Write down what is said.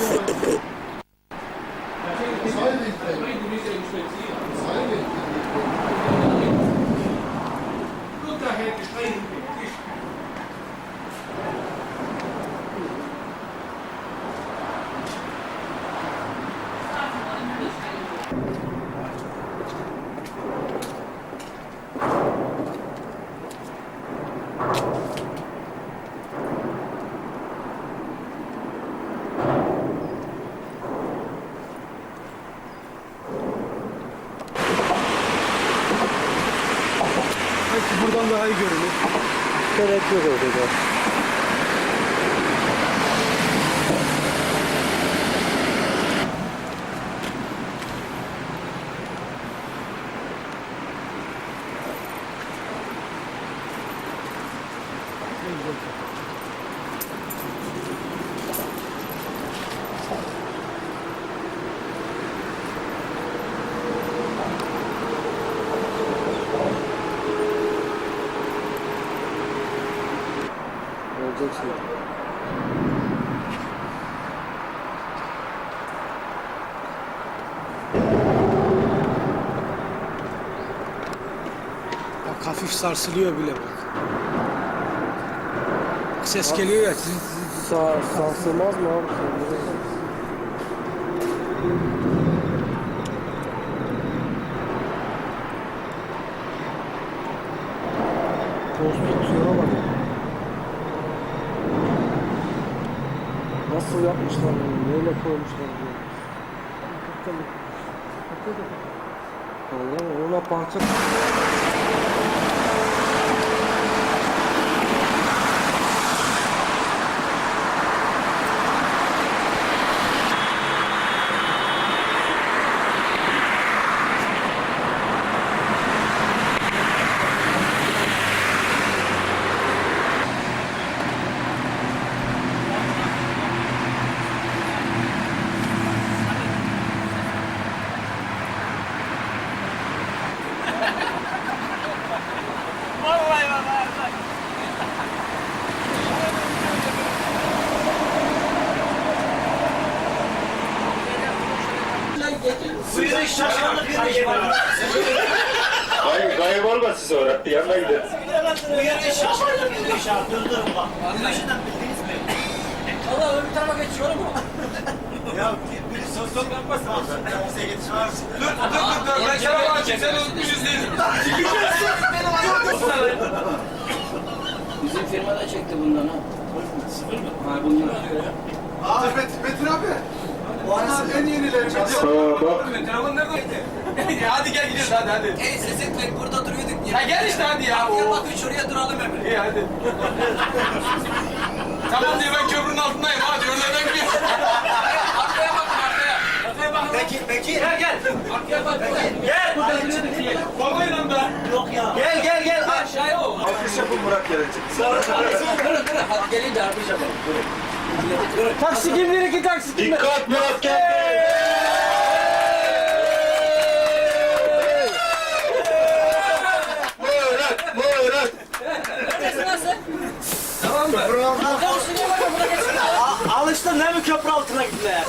Yeah. Buradan daha iyi görünür. Gerek yok orada. Olacak şey. Bak hafif sarsılıyor bile bak. Ses geliyor ya. Sağ, sarsılmaz mı abi? Sen Konstrüksiyona bak. Nasıl yapmışlar bunu? Neyle koymuşlar bunu? Allah ona parça Buyurun şaşırdık bir iş var. Hayır, kaybolma siz oraya. Yanına gidin. Buyurun şaşırdık bir iş var. Durdurun bak. Başından bildiniz mi? Allah öbür tarafa geçiyor mu? Ya biri sos sos yapmasın. Bize yetişmez. Dur dur dur ben sana bakayım sen unutmuşuz değil. Bizim firmada çekti bundan ha. Sıfır mı? Ha bundan. Aa Metin abi. Bak. Ya hadi gel gidiyoruz hadi hadi. Ey ses etmeyin burada duruyorduk. Ya gel işte hadi ya. Oo. bakın şuraya duralım hemen. İyi hadi. tamam diyor ben köprünün altındayım hadi önlerden gidiyorum. Arkaya bakın arkaya. Arkaya bakın. Peki peki. Gel gel. Arkaya bakın. Gel. Burada duruyorduk diye. Vallahi lan da. Yok ya. Gel gel gel. Aşağıya o. Alkış yapın Murat gelecek. Durun durun. Hadi gelin de artış yapalım. Durun. Taksi kimdir iki taksi kimdir? Dikkat Murat geldi. Murat, Murat. Neresi nasıl? Tamam mı? Buna geçsin? Alıştın değil mi köprü altına gitmeye?